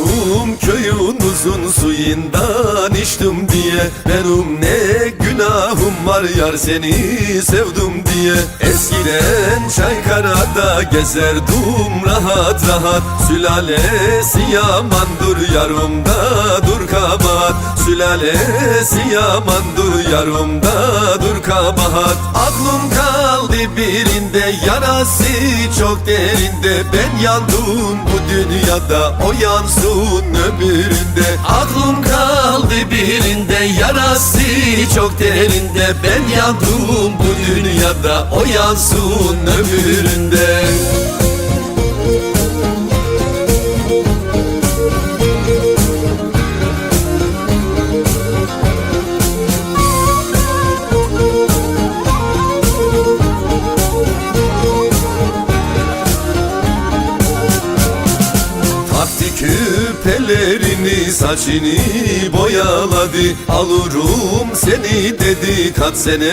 Pişmanım köyün uzun suyundan içtim diye. Benim ne günahım var yar seni sevdim diye. Eskiden Çaykara'da gezerdim rahat rahat. Sülalesi yamandır yarımda dur kabahat. Sülalesi yamandır yarımda dur kabahat. Aklım kaldı birinde yarası çok derinde. Ben yandım bu dünyada o yansın öbüründe. Aklım kaldı birinde yarası çok derinde. Ben yandım bu dünyada o yansın öbüründe küpelerini saçını boyaladı. Alırım seni dedi kat sene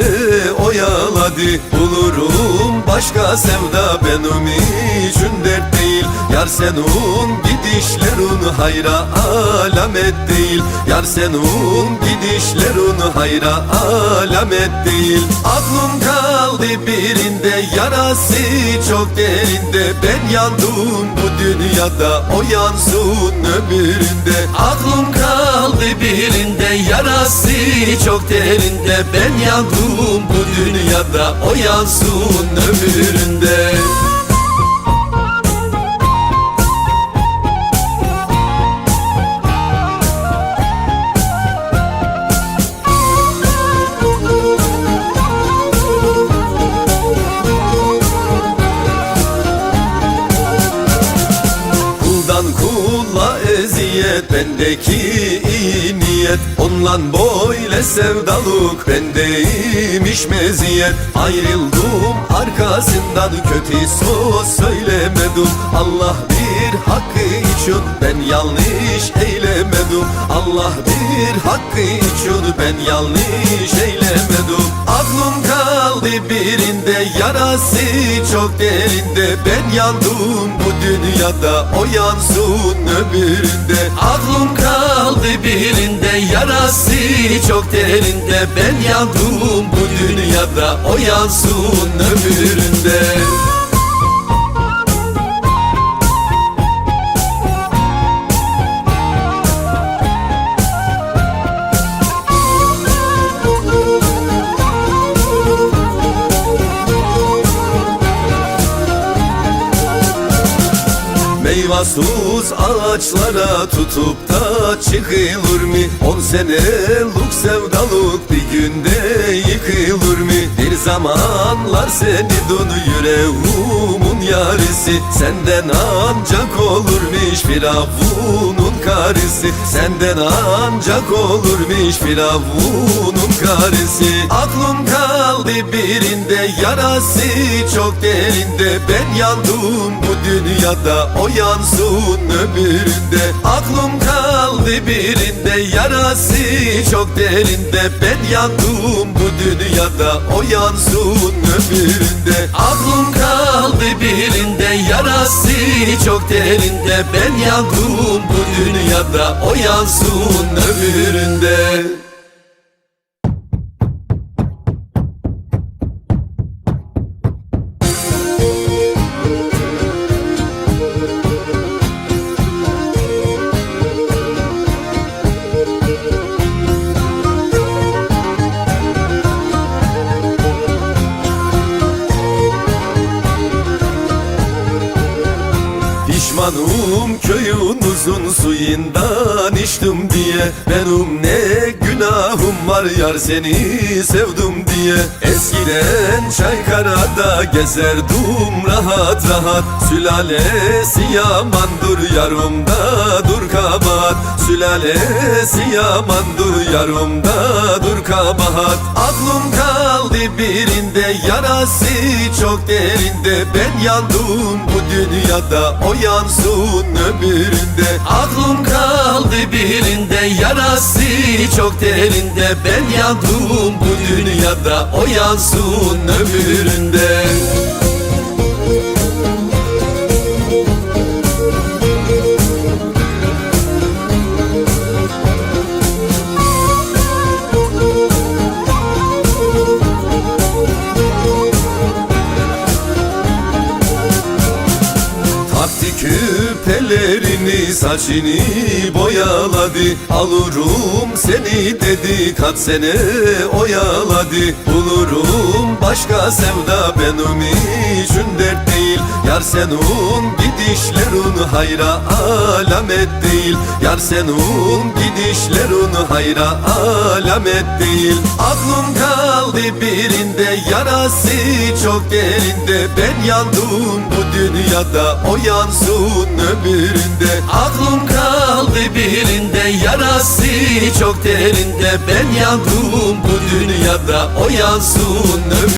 oyaladı. Bulurum başka sevda benim için dert değil. Yar senin gidişlerin hayra alamet değil. Yar senin gidişlerin hayra alamet değil. Aklım kaldı birinde yarası çok derinde. Ben yandım bu dünyada o yansın öbüründe Aklım kaldı birinde yarası çok derinde. Ben yandım bu dünyada o yansın öbüründe bendeki iyi niyet Onlan böyle sevdalık bendeymiş meziyet Ayrıldım arkasından. Kötü söz söylemedim. Allah bir hakkı için ben yanlış eylemedim. Allah bir hakkı için ben yanlış eylemedim. Aklım kaldı birinde yarası çok derinde Ben yandım bu dünyada o yansın öbüründe Aklım kaldı birinde yarası çok derinde. Ben yandım bu dünyada o yansın öbüründe Meyvasız ağaçlara tutup da çıkılır mı? On senelik sevdalık bir günde yıkılır mı? Bir zamanlar seni donu yüreğimin yarisi Senden ancak olurmuş firavunun karısı Senden ancak olurmuş firavunun karısı Birinde yarası çok derinde. Ben yandım bu dünyada o yansın öbüründe Aklım kaldı birinde yarası çok derinde. Ben yandım bu dünyada o yansın öbüründe Aklım kaldı birinde yarası çok derinde. Ben yandım bu dünyada o yansın öbüründe Pişmanım köyün uzun suyundan içtim diye. Benim ne günahım var yar seni sevdim diye. Eskiden Çaykara'da gezerdim rahat rahat. Sülalesi yamandır yarımda dur kabahat Sülalesi yamandır yarımda dur kabahat. Aklım kaldı birinde yarası çok derinde. Ben yandım bu dünyada o yansın öbüründe Aklım kaldı birinde yarası çok derinde. Ben yandım bu dünyada o yansın öbüründe tellerini saçını boyaladı. Alurum seni dedi kaç sene oyaladı. Bulurum başka sevda benim için dert değil. Yar senun gidişlerun hayra alamet değil. Yar senun gidişlerun hayra alamet değil. Aklım kaldı birinde yarası çok derinde Ben yandım bu dünyada o yansın öbüründe Aklım kaldı birinde yarası çok derinde. Ben yandım bu dünyada o yansın öbüründe